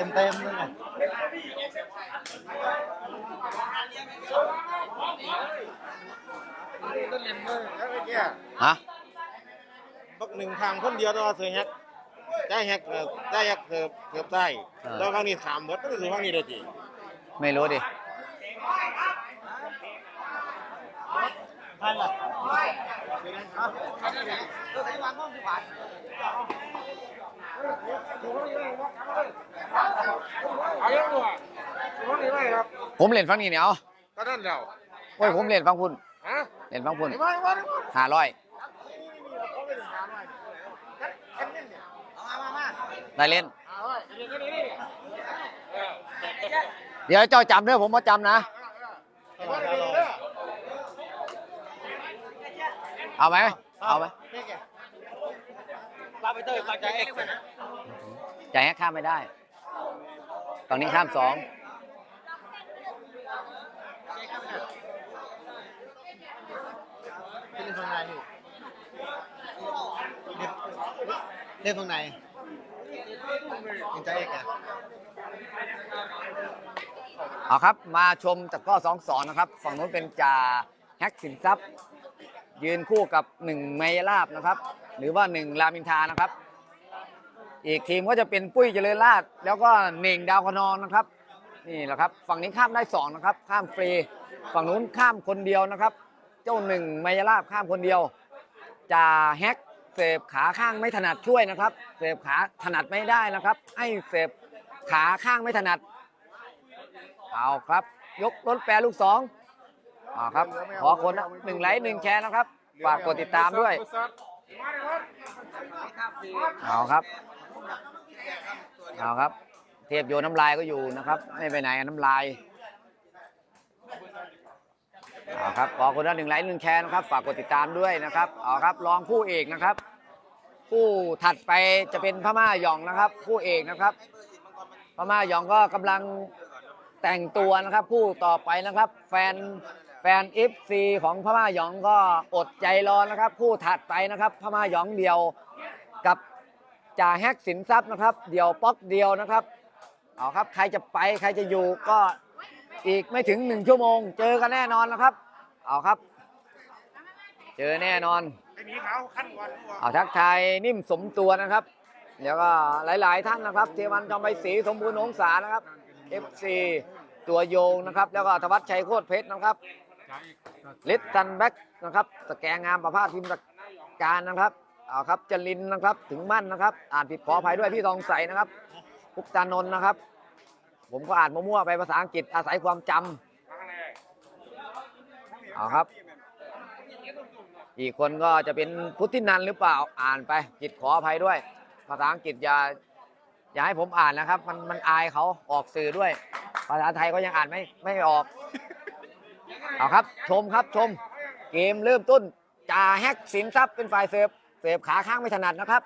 ต็มเต็มๆเลยนะฮะบักหนึ่งทางคนเดียวแตัวาเสือแฮกได้แฮกเอ่อได้แฮกเกือบเกือบได้แล้วครั้งนี้ถามหมดก็คือครั้งนี้เลยจีไม่รู้ดิท่านล่ะ เอาเยอะกว่าครั้งนี้ไม่ครับผมเล่นฟังนี่เนี่ยเอาก็นั่นเดียวโอ้ยผมเล่นฟังพุ่นฮะเล่นฟังพุ่นไม่ไม่ไม่ไม่ห้าร้อยได้เล่นเอาไว้เดี๋ยวก็นี่เออเดี๋ยวเจ้าจำเด้อผมมาจำนะ เอาไว้เดี๋ยวเดี๋ยวเอาไหมเอาไหมลาไปเตยมาจากเอ็กซ์ จ่ายให้ข้ามไม่ได้ฝั่งนี้ข้ามสองเล่นตรงไหนพี่เล่นตรงไหนยังจะเอ็กซ์อะเอาครับ มาชมตะกร้อสองสองนะครับ ฝั่งนู้นเป็นจ่าแฮกสินทรัพย์ ยืนคู่กับหนึ่งไมยลาบนะครับ หรือว่าหนึ่งรามินทานะครับ อีกทีมก็จะเป็นปุ้ยเจริญราชแล้วก็เน่งดาวคนองนะครับ นี่แหละครับ ฝั่งนี้ข้ามได้สองนะครับ ข้ามฟรี ฝั่งนู้นข้ามคนเดียวนะครับ เจ้าหนึ่งไมยาลาบข้ามคนเดียวจ่าแฮกเสพขาข้างไม่ถนัดช่วยนะครับ เสพขาถนัดไม่ได้นะครับ ให้เสพขาข้างไม่ถนัด เอาครับ ยกรถแปรลูกสองเอาครับ ขอคนละหนึ่งไลค์หนึ่งแชร์นะครับ ฝากกดติดตามด้วย เอาครับ เอาครับ เทพโยนน้ำลายก็อยู่นะครับ ไม่ไปไหนน้ำลายเอาครับขอคนละหนึ่งไลค์หนึ่งแชร์นะครับ ฝากกดติดตามด้วยนะครับเอาครับรองคู่เอกนะครับ คู่ถัดไปจะเป็นพม่าหยองนะครับ คู่เอกนะครับพม่าหยองก็กำลังแต่งตัวนะครับ คู่ต่อไปนะครับ แฟนแฟนเอฟซีของพม่าหยองก็อดใจรอนะครับ คู่ถัดไปนะครับ พม่าหยองเดียวกับ จ่าแฮกสินทรัพย์นะครับ เดียวป๊อกเดียวนะครับ เอาครับ ใครจะไปใครจะอยู่ก็อีกไม่ถึงหนึ่งชั่วโมง เจอกันแน่นอนนะครับ เอาครับ เจอแน่นอนไอ้หมีขาวขั้นก่อนดีกว่าเอาทักทายนิ่มสมตัวนะครับเดี๋ยวก็หลาย ๆ ท่านนะครับเทวันจอมใบศรีสมบูรณ์องศานะครับ FC ตัวโยงนะครับ แล้วก็ธวัชชัยโคตรเพชรนะครับลิตตันแบ็กนะครับสแกงงามประภาสพิมพ์ตะการนะครับ เอาครับจรินนะครับถึงมั่นนะครับ อ่านผิดขออภัยด้วยพี่ทองใสนะครับพุกตานนท์นะครับ ผมก็อ่านมั่วๆไปภาษาอังกฤษอาศัยความจำเอาครับ อีกคนก็จะเป็นพุทธินันหรือเปล่าอ่านไปจิตขออภัยด้วย ภาษาอังกฤษอย่าอย่าให้ผมอ่านนะครับ มันมันอายเขาออกสื่อด้วย ภาษาไทยก็ยังอ่านไม่ไม่ออกเอาครับ ชมครับชม เกมเริ่มต้นจ่าแฮกสินทรัพย์เป็นฝ่ายเสิร์ฟ เสิร์ฟขาข้างไม่ถนัดนะครับ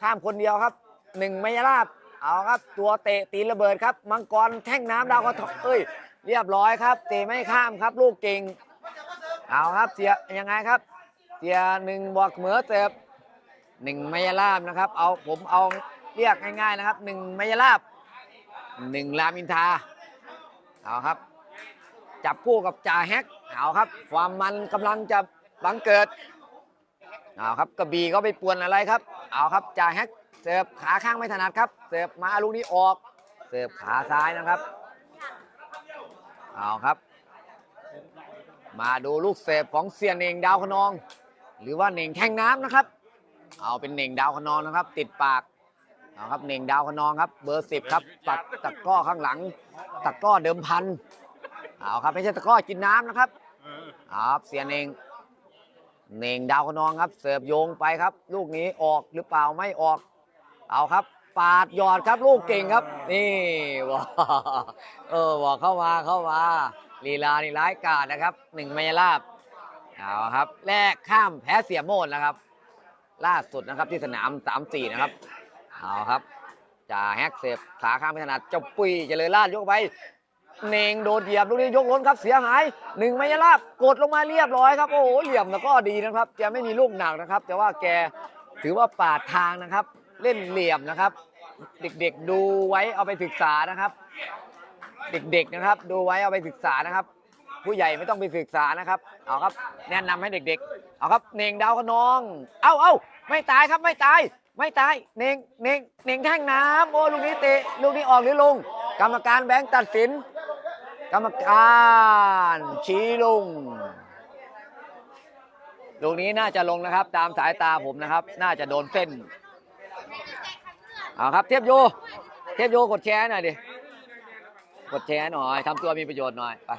ข้ามคนเดียวครับหนึ่งไม่ราบเอาครับตัวเตะตีนระเบิดครับ มังกรแท่งน้ำดาวกระทเอ้ยเรียบร้อยครับ เตะไม่ข้ามครับ ลูกเก่งเอาครับเสียยังไงครับ เสียหนึ่งบวกเหมือเติบหนึ่งไมยาลาบนะครับ เอาผมเอาเรียกง่ายๆนะครับหนึ่งไมยาลาบหนึ่งรามอินทาเอาครับ จับคู่กับจ่าแฮกเอาครับ ความมันกำลังจะบังเกิด เอาครับกระบี่ก็ไปป่วนอะไรครับ เอาครับจ่าแฮกเสิร์ฟขาข้างไม่ถนัดครับ เสิร์ฟมาลูกนี้ออก เสิร์ฟขาซ้ายนะครับ เอาครับ มาดูลูกเสิร์ฟของเซียนเน่งดาวคะนอง หรือว่าเน่งแท่งน้ำนะครับ เอาเป็นเน่งดาวคะนองนะครับ ติดปากเอาครับเน่งดาวคะนองครับ เบอร์สิบครับตัดตะกร้อข้างหลังตะกร้อเดิมพันเอาครับไม่ใช่ตะกร้อกินน้ำนะครับเอาเสียเน่ง เน่งดาวคนองครับ เสิร์ฟโยงไปครับ ลูกนี้ออกหรือเปล่าไม่ออก เอาครับ ปาดหยอดครับลูกเก่งครับ นี่ว้าเออบอกเข้ามาเข้ามาลีลานี่ร้ายกาจนะครับหนึ่งไมยลาบเอาครับ แลกข้ามแพ้เสียโมดนะครับ ล่าสุดนะครับที่สนามสามสี่นะครับเอาครับจ่าแฮกเสพขาข้ามไม่ถนัดเจ้าปุ้ยเจริญราชยกไป เนงโดนเหยียบลูกนี้ยกล้นครับเสียหายหนึ่งไมยลาบกดลงมาเรียบร้อยครับโอ้โหเหลี่ยมแล้วก็ดีนะครับแกไม่มีลูกหนักนะครับ แต่ว่าแกถือว่าปาดทางนะครับ เล่นเหลี่ยมนะครับ เด็กๆดูไว้เอาไปศึกษานะครับ เด็กๆนะครับ ดูไว้เอาไปศึกษานะครับ ผู้ใหญ่ไม่ต้องไปศึกษานะครับเอาครับ แนะนำให้เด็ก ๆ เอาครับเน่งดาวขนอง เอ้าเอ้าไม่ตายครับไม่ตายไม่ตายเน่งเน่งเน่งแท่งน้ำโอ้ลูกนี้เตะลูกนี้ออกหรือลง กรรมการแบงค์ตัดสิน กรรมการชี้ลุงลูกนี้น่าจะลงนะครับ ตามสายตาผมนะครับ น่าจะโดนเส้นเอาครับ เทียบโย เทียบโยกดแชร์หน่อยดิกดแชร์หน่อยทำตัวมีประโยชน์หน่อยไป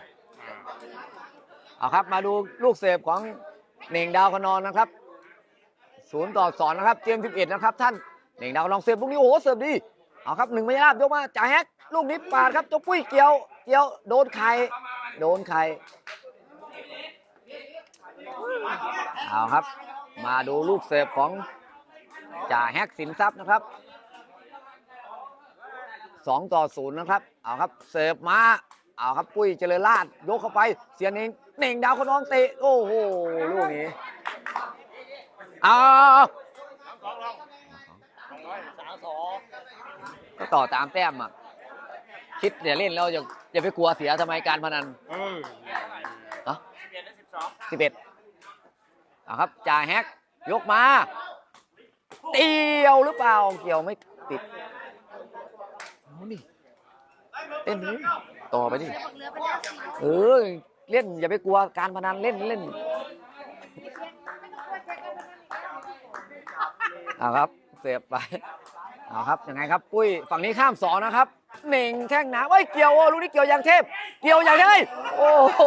เอาครับมาดูลูกเสิร์ฟของเหน่งดาวคนนองนะครับศูนย์ต่อสองนะครับเจมสิบเอ็ดนะครับ ท่านเหน่งดาวคนนองเสิร์ฟลูกนี้โอ้โหเสิร์ฟดีเอาครับหนึ่งไม่ราบยกมาจ่ายแฮกลูกนี้ปาดครับเจ้าปุ้ยเกี่ยว กี่ยวโดนไข่โดนไข่เอาครับ มาดูลูกเสิร์ฟของจ่าแฮกสินทรัพย์นะครับสองต่อศูนย์นะครับ เอาครับ เสิร์ฟมา เอาครับปุ้ยเจริญราชยกเข้าไป เสียเน่งเน่งดาวคนน้องเตะ โอ้โห ลูกนี้ เอาก็ต่อตามแต้มอะ คิดอย่าเล่นแล้วอย่าอย่าไปกลัวเสียทำไมการพนันเอออะสิบเอ็ดเอาครับจ่าแฮกยกมาเตียวหรือเปล่าเกี่ยวไม่ติดเอาดิเต้นดิต่อไปดิเออเล่นอย่าไปกลัวการพนันเล่นเล่นเอาครับเสียบไปเอาครับยังไงครับ ปุ้ยฝั่งนี้ข้ามสองนะครับ เหน่งแท่งน้ำเอ้ยเกี่ยวโอ้ลูกนี้เกี่ยวย่างเทพ เกี่ยวย่างได้โอ้โห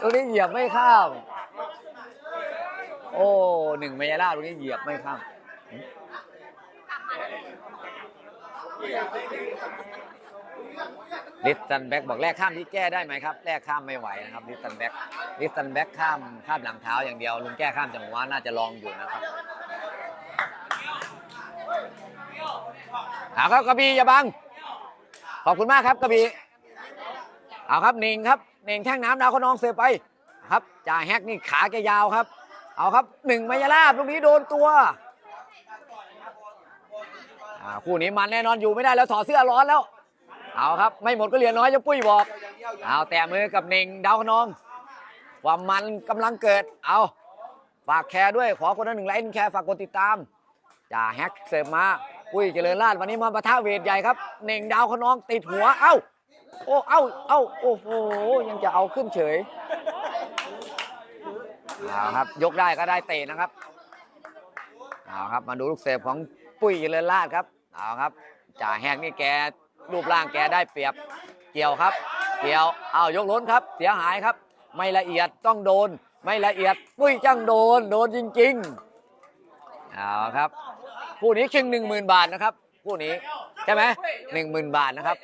ลูกนี้เหยียบไม่ข้าม โอ้หนึ่งเมยาล่าลูกนี้เหยียบไม่ข้ามลิสตันแบ็กบอกแลกข้ามที่แก้ได้ไหมครับแลกข้ามไม่ไหวนะครับลิสตันแบ็กลิสตันแบ็กข้ามข้ามหลังเท้าอย่างเดียวลุงแก้ข้ามจังหวะน่าจะลองอยู่นะครับเอาครับกระบี่อย่าบัง ขอบคุณมากครับกระบี่เอาครับหนิงครับหนิงแท่งน้ำดาวขนองเสือไปครับจ่าแฮกนี่ขาแกยาวครับ เอาครับหนึ่งมายาลาบลูกนี้โดนตัวอ่าคู่นี้มันแน่นอนอยู่ไม่ได้แล้วถอดเสื้อร้อนแล้ว เอาครับไม่หมดก็เหลือน้อยจะปุ้ยบอกเอาแต่มือกับเน่งดาวขนองความมันกำลังเกิดเอาฝากแชร์ด้วยขอคนละหนึ่งไลค์หนึ่งแชร์ฝากกดติดตามจ่าแฮกเสิร์ฟมา ปุ้ยเจริญราชวันนี้มาประท่าเวทใหญ่ครับเน่งดาวขนองติดหัวเอ้าโอ้เอ้าเอ้าโอ้โหยังจะเอาขึ้นเฉยเอาครับยกได้ก็ได้เตะนะครับเอาครับมาดูลูกเสิร์ฟของปุ้ยเจริญราชครับเอาครับจ่าแฮกนี่แกรูปร่างแกได้เปรียบเกี่ยวครับ เกี่ยวเอายกล้นครับ เสียหายครับ ไม่ละเอียดต้องโดน ไม่ละเอียดปุ้ยจังโดน โดนจริงๆเอาครับ คู่นี้ชิงหนึ่งหมื่นบาทนะครับคู่นี้ใช่ไหมหนึ่งหมื่นบาทนะครับ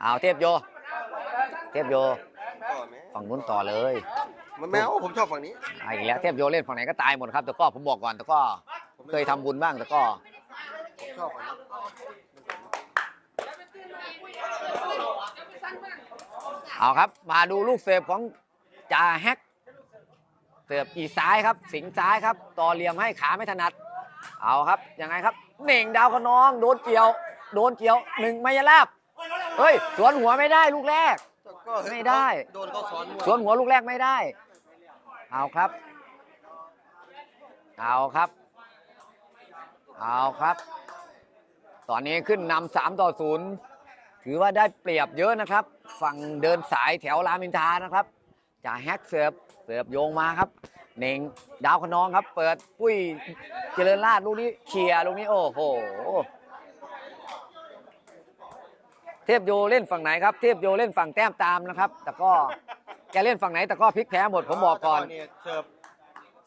เอาเทพโย เทพโยต่อไหมฝั่งนู้นต่อเลยมันแมวผมชอบฝั่งนี้เอาอีกแล้วเทพโยเล่นฝั่งไหนก็ตายหมดครับแต่ก็ผมบอกก่อนแต่ก็เคยทำบุญบ้างแต่ก็ผมชอบฝั่งนี้เอาครับ มาดูลูกเสิร์ฟของจ่าแฮก เสิร์ฟอีซ้ายครับ สิงซ้ายครับ ต่อเหลี่ยมให้ขาไม่ถนัด เอาครับยังไงครับเหน่งดาวขนอง โดนเกี่ยว โดนเกี่ยวหนึ่งไมยลาบเฮ้ยสวนหัวไม่ได้ลูกแรกก็ไม่ได้ โดนเขาซ้อนสวนหัวลูกแรกไม่ได้ เอาครับ เอาครับ เอาครับ ตอนนี้ขึ้นนำสามต่อศูนย์ถือว่าได้เปรียบเยอะนะครับ ฝั่งเดินสายแถวรามอินทรานะครับจ่าแฮกเสิร์ฟเสิร์ฟโยงมาครับเน่งดาวขนองครับ เปิดปุ้ยเจริญราชลูกนี้เคลียร์ลูกนี้โอ้โหเทพโยเล่นฝั่งไหนครับเทพโยเล่นฝั่งแต้มตามนะครับแต่ก็แกเล่นฝั่งไหนแต่ก็พลิกแพ้หมดผมบอกก่อนเสิร์ฟ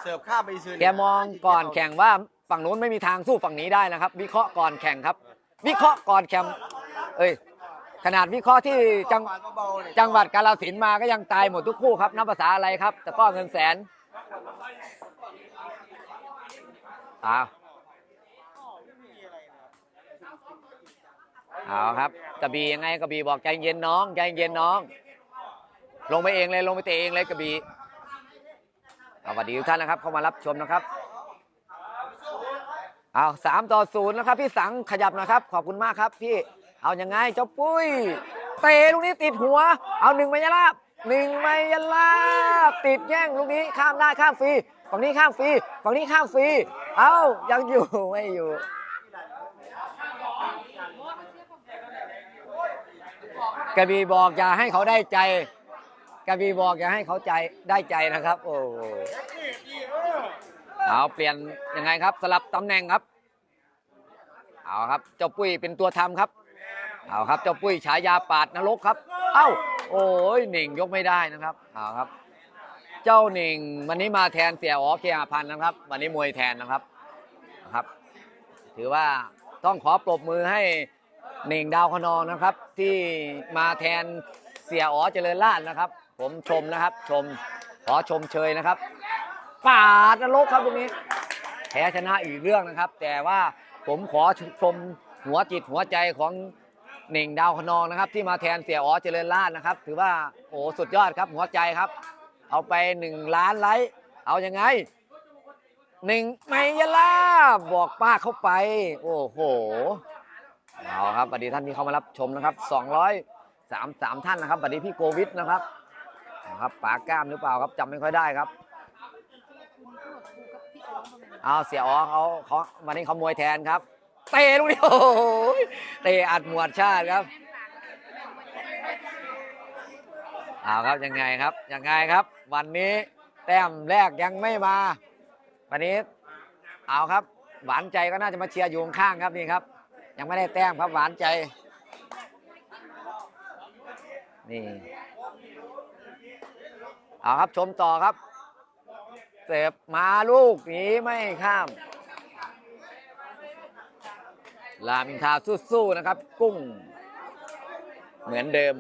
เสิร์ฟข้ามไปซื้อแกมองก่อนแข่งว่าฝั่งนู้นไม่มีทางสู้ฝั่งนี้ได้นะครับ วิเคราะห์ก่อนแข่งครับ วิเคราะห์ก่อนแข่งเอ้ย ขนาดวิเคราะห์ที่จังเบาๆเนี่ยจังหวัดกาฬสินธุ์มาก็ยังตายหมดทุกคู่ครับนับภาษาอะไรครับแต่ก็เงินแสนเอาเอาครับกระบี่ยังไงกระบี่บอกใจเย็นน้องใจเย็นน้อง ลงไปเองเลยลงไปเตะเองเลยกระบี่เอาสวัสดีทุกท่านนะครับ เข้ามารับชมนะครับเอาสามต่อศูนย์นะครับ พี่สังขยับหนะครับ ขอบคุณมากครับพี่ เอายังไงเจ้าปุ้ย เตะลูกนี้ติดหัว เอาหนึ่งมายาลาบหนึ่งมายาลาบติดแย่งลูกนี้ข้ามได้ข้ามฟรีฝั่งนี้ข้ามฟรีฝั่งนี้ข้ามฟรีเอายังอยู่ไม่อยู่กระบีบอกอย่าให้เขาได้ใจกระบีบอกอย่าให้เขาใจได้ใจนะครับ โอ้เอาเปลี่ยนยังไงครับ สลับตำแหน่งครับ เอาครับ เจ้าปุ้ยเป็นตัวทำครับ เอาครับเจ้าปุ้ยฉายาปาดนรกครับ เอ้า โอ้ยหนิงยกไม่ได้นะครับเอาครับ เจ้าหนิงวันนี้มาแทนเสียอ๋อเคอาพันธ์นะครับ วันนี้มวยแทนนะครับนะครับ ถือว่าต้องขอปรบมือให้หนิงดาวคนองนะครับ ที่มาแทนเสียอ๋อเจริญราชนะครับ ผมชมนะครับ ชมขอชมเชยนะครับปาดนรกครับตรงนี้แพ้ชนะอีกเรื่องนะครับ แต่ว่าผมขอชมหัวจิตหัวใจของ หนึ่งดาวคนองนะครับ ที่มาแทนเสียอ๋อเจริญราชนะครับ ถือว่าโอ้สุดยอดครับหัวใจครับ เอาไปหนึ่งล้านไลค์เอายังไงหนึ่งไมยะลาบอกป้าเข้าไป โอ้โหเอาครับสวัสดีท่านที่เข้ามารับชมนะครับ233ท่านนะครับสวัสดีพี่โกวิทนะครับนะครับปากก้ามหรือเปล่าครับจำไม่ค่อยได้ครับเอาเสียอ๋อเขาเขาวันนี้เขามวยแทนครับ เตะลูกนี้โอ้โหเตะอัดหมวดชาติครับเอาครับยังไงครับยังไงครับ วันนี้แต้มแรกยังไม่มา วันนี้เอาครับ หวานใจก็น่าจะมาเชียร์อยู่ข้างครับนี่ครับ ยังไม่ได้แต้มครับหวานใจ นี่เอาครับชมต่อครับเสิร์ฟมาลูกนี้ไม่ข้าม ลามินทาสู้ๆนะครับ กุ้ง เหมือนเดิม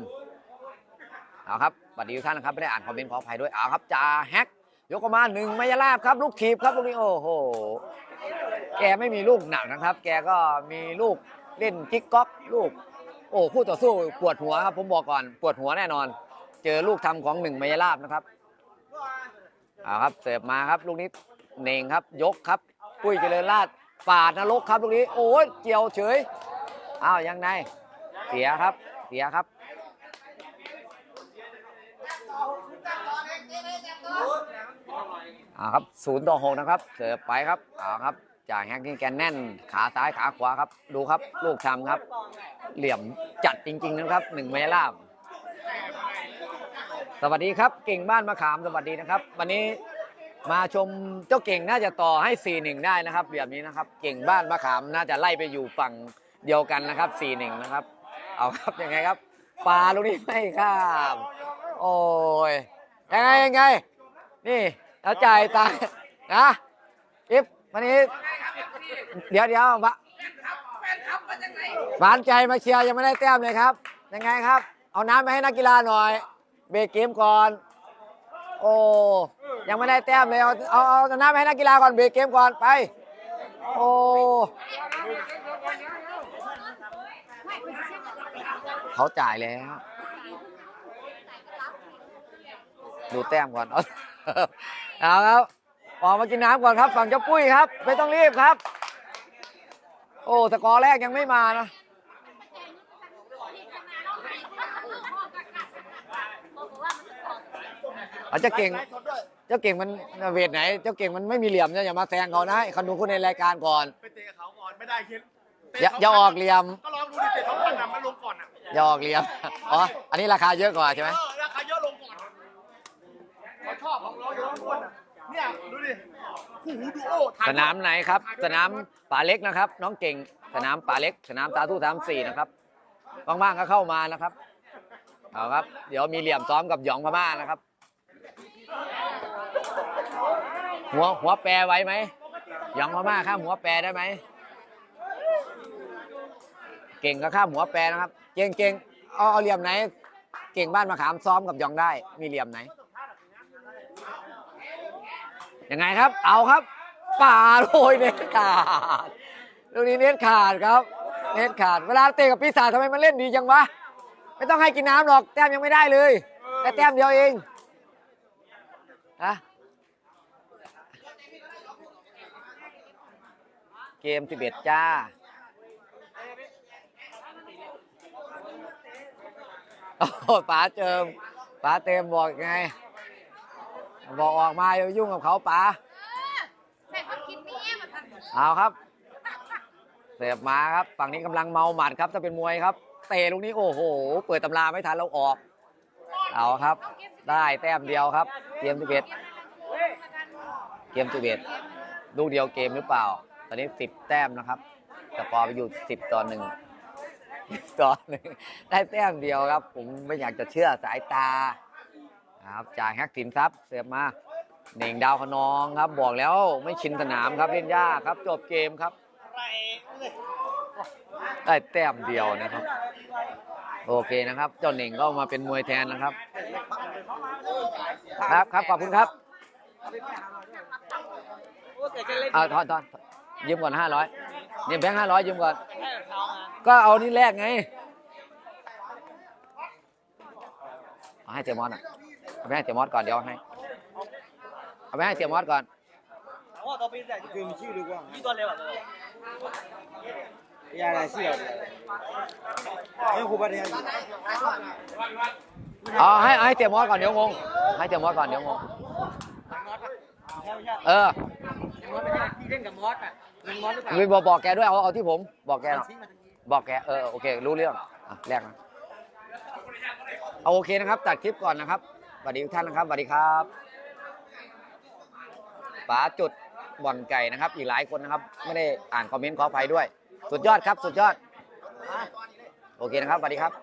เอาครับสวัสดีทุกท่านนะครับไม่ได้อ่านคอมเมนต์ขออภัยด้วย เอาครับจ่าแฮกยกออกมาหนึ่งไมยาลาบครับ ลูกถีบครับลูกนี้โอ้โห แกไม่มีลูกหนักนะครับ แกก็มีลูกเล่นกิ๊กก๊อกลูก โอ้คู่ต่อสู้ปวดหัวครับผมบอกก่อนปวดหัวแน่นอน เจอลูกทำของหนึ่งไมยาลาบนะครับเอาครับเสิร์ฟมาครับ ลูกนี้เน่งครับยกครับ ปุ้ยเจริญราช ปาดนรกครับลูกนี้ โอ้ยเกี่ยวเฉยอ้าวยังไงเสียครับเสียครับเอาครับศูนย์ต่อหกนะครับเสิร์ฟไปครับเอาครับจ่ายแฮกนี่แกแน่น ขาซ้ายขาขวาครับ ดูครับ ลูกทำครับ เหลี่ยมจัดจริง ๆ นะครับหนึ่งเมล่าสวัสดีครับ เก่งบ้านมะขามสวัสดีนะครับ วันนี้ มาชมเจ้าเก่งน่าจะต่อให้ 4-1 ได้นะครับ แบบนี้นะครับ เก่งบ้านมะขามน่าจะไล่ไปอยู่ฝั่งเดียวกันนะครับ 4-1 นะครับ เอาครับยังไงครับปลาลูกนี้ไม่ข้ามโอ้ยยังไงยังไง นี่เราจ่ายตังค์นะอิฟวันนี้ เดี๋ยวเดี๋ยวบะบานใจมาเชียร์ยังไม่ได้แต้มเลยครับ ยังไงครับ เอาน้ำไปให้นักกีฬาหน่อย เบรกเกมก่อน โอ้ ยังไม่ได้แต้มเลยเอาเอาเอาน้ำไปให้นักกีฬาก่อนเบรกเกมก่อนไป โอ้เขาจ่ายแล้ว ดูแต้มก่อนเอาเอาครับออกมากินน้ำก่อนครับ ฝั่งเจ้าปุ้ยครับ ไม่ต้องรีบครับ โอ้สกอร์แรกยังไม่มานะอาจจะเก่ง จ้าเก่งมันเวทไหน เจ้าเก่งมันไม่มีเหลี่ยมนะอย่ามาแซงเขานะให้เขาดูคนในรายการก่อน ไปเตะเขาก่อนไม่ได้คิดอย่าอย่าออกเหลี่ยม ก็ลองดูดิเตะเขาก่อนนะมาลงก่อนอะอย่าออกเหลี่ยม อ๋อ อันนี้ราคาเยอะกว่าใช่ไหมเออราคาเยอะลงก่อนเขาชอบของเราเยอะก่อนอะเนี่ยดูดิคู่หูดูโอถ่ยสนามไหนครับ สนามป่าเล็กนะครับ น้องเก่ง สนามป่าเล็ก สนามตาทู่สามสี่นะครับว่างๆก็เข้ามานะครับ เอาครับ เดี๋ยวมีเหลี่ยมซ้อมกับหยองพม่านะครับ หัวหัวแปรไว้ไหมยองพม่าข้ามหัวแปรได้ไหม เก่งก็ข้ามหัวแปรนะครับ เก่งเก่งเอาเอาเหลี่ยมไหน เก่งบ้านมาขามซ้อมกับยองได้ มีเหลี่ยมไหน ยังไงครับ เอาครับป่าโรยเน็ตขาดลูกนี้เน็ตขาดครับ เน็ตขาด เวลาเตะกับปีศาจทำไมมันเล่นดีจังวะ ไม่ต้องให้กินน้ำหรอก แต้มยังไม่ได้เลย แต่แต้มเดียวเองฮะ เกม11จ้า โอ้โหป๋าเจิมป๋าเต็มบอกไง บอกออกมาอย่าไปยุ่งกับเขาป๋าแต่เขาคิดไม่แย่มาทันเอาครับ เสียบมาครับ ฝั่งนี้กำลังเมาหมัดครับ ถ้าเป็นมวยครับ เตะลูกนี้โอ้โห เปิดตำราไม่ทันเราออก เอาครับ ได้แต้มเดียวครับ เกม11เกม11ลูกเดียวเกมหรือเปล่าต อนนี้10แต้มนะครับสกอร์ไปอยู่10ต่อหนึ่งต่อหนึ่งได้แต้มเดียวครับ ผมไม่อยากจะเชื่อสายตาครับจ่ายแฮกสินทรัพย์เสียบมาเหน่งดาวขนองครับ บอกแล้วไม่ชินสนามครับเล่นยากครับ จบเกมครับได้แต้มเดียวนะครับ โอเคนะครับ เจ้าเหน่งก็มาเป็นมวยแทนนะครับ ครับครับขอบคุณครับเอาทอนทอน ยืมก่อนห้าร้อยยืมแบงค์ห้าร้อยยืมก่อน ก็เอานี่แรกไงเอาให้เจมอสอะเอาไปให้เจมอสก่อนเดี๋ยวให้เอาไปให้เจมอสก่อนคือมีชื่อหรือว่ายาอะไรเสียเนี่ยครูประเดี๋ยวเอให้ให้เจมอสก่อนเดี๋ยวงงให้เตี๋มอสก่อนเดี๋ยวงงเออเล่นกับมอสอะ ล่นมอสหรือเปล่าไปบอกบอกแกด้วยเอาเอาที่ผมบอกแกหน่อยบอกแกเออโอเค รู้เรื่องอะแรกนะเอาโอเคนะครับ ตัดคลิปก่อนนะครับสวัสดีทุกท่านนะครับสวัสดีครับป๋าจุดบ่อนไก่นะครับ อีกหลายคนนะครับ ไม่ได้อ่านคอมเมนต์ขออภัยด้วย สุดยอดครับ สุดยอด โอเคนะครับสวัสดีครับ